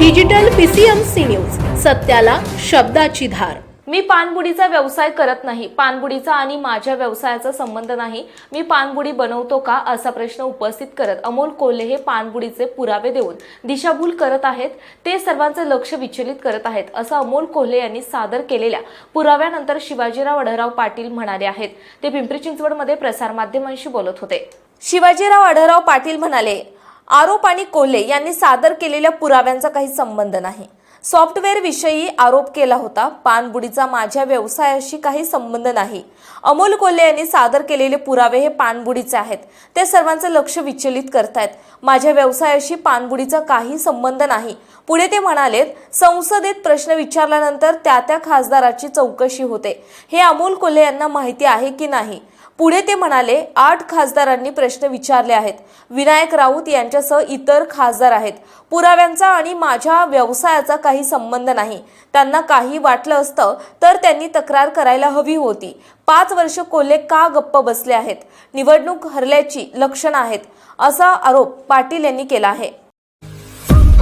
PCMC news सत्याला शब्दाची धार. मी पानबुडीचा व्यवसाय करत नाही पानबुडीचा आणि माझ्या व्यवसायाचा संबंध नाही. मी पानबुडी बनवतो का असा प्रश्न उपस्थित करत अमोल कोल्हे हे पानबुडीचे पुरावे देऊन दिशाभूल करत आहेत. ते सर्वांचे लक्ष विचलित करत आहेत असं अमोल कोल्हे यांनी सादर केलेल्या पुराव्यानंतर शिवाजीराव आढळराव पाटील म्हणाले आहेत. ते पिंपरी चिंचवडमध्ये प्रसारमाध्यमांशी बोलत होते. शिवाजीराव आढळराव पाटील म्हणाले आरोप आणि कोल्हे यांनी सादर केलेल्या पुराव्यांचा काही संबंध नाही. सॉफ्टवेअर विषयी आरोप केला होता. पानबुडीचा माझ्या व्यवसायाशी काही संबंध नाही. अमोल कोल्हे यांनी सादर केलेले पुरावे हे पानबुडीचे आहेत. ते सर्वांचं लक्ष विचलित करतायत. माझ्या व्यवसायाशी पानबुडीचा काही संबंध नाही. पुढे ते म्हणाले संसदेत प्रश्न विचारल्यानंतर त्या त्या खासदाराची चौकशी होते. हे अमोल कोल्हे यांना माहिती आहे की नाही? पुढे ते म्हणाले आठ खासदारांनी प्रश्न विचारले आहेत. विनायक राऊत यांच्यासह इतर खासदार आहेत. पुराव्यांचा आणि माझ्या व्यवसायाचा काही संबंध नाही. त्यांना काही वाटलं असतं तर त्यांनी तक्रार करायला हवी होती. पाच वर्ष कोल्हे का गप्प बसले आहेत? निवडणूक हरल्याची लक्षणं आहेत असा आरोप पाटील यांनी केला आहे.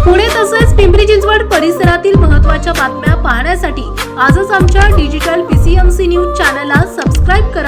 पुणे तसेच पिंपरी चिंचवड परिसरातील महत्त्वाच्या बातम्या पाहण्यासाठी आजच आमच्या डिजिटल पीसीएमसी न्यूज चॅनलला सबस्क्राईब करा.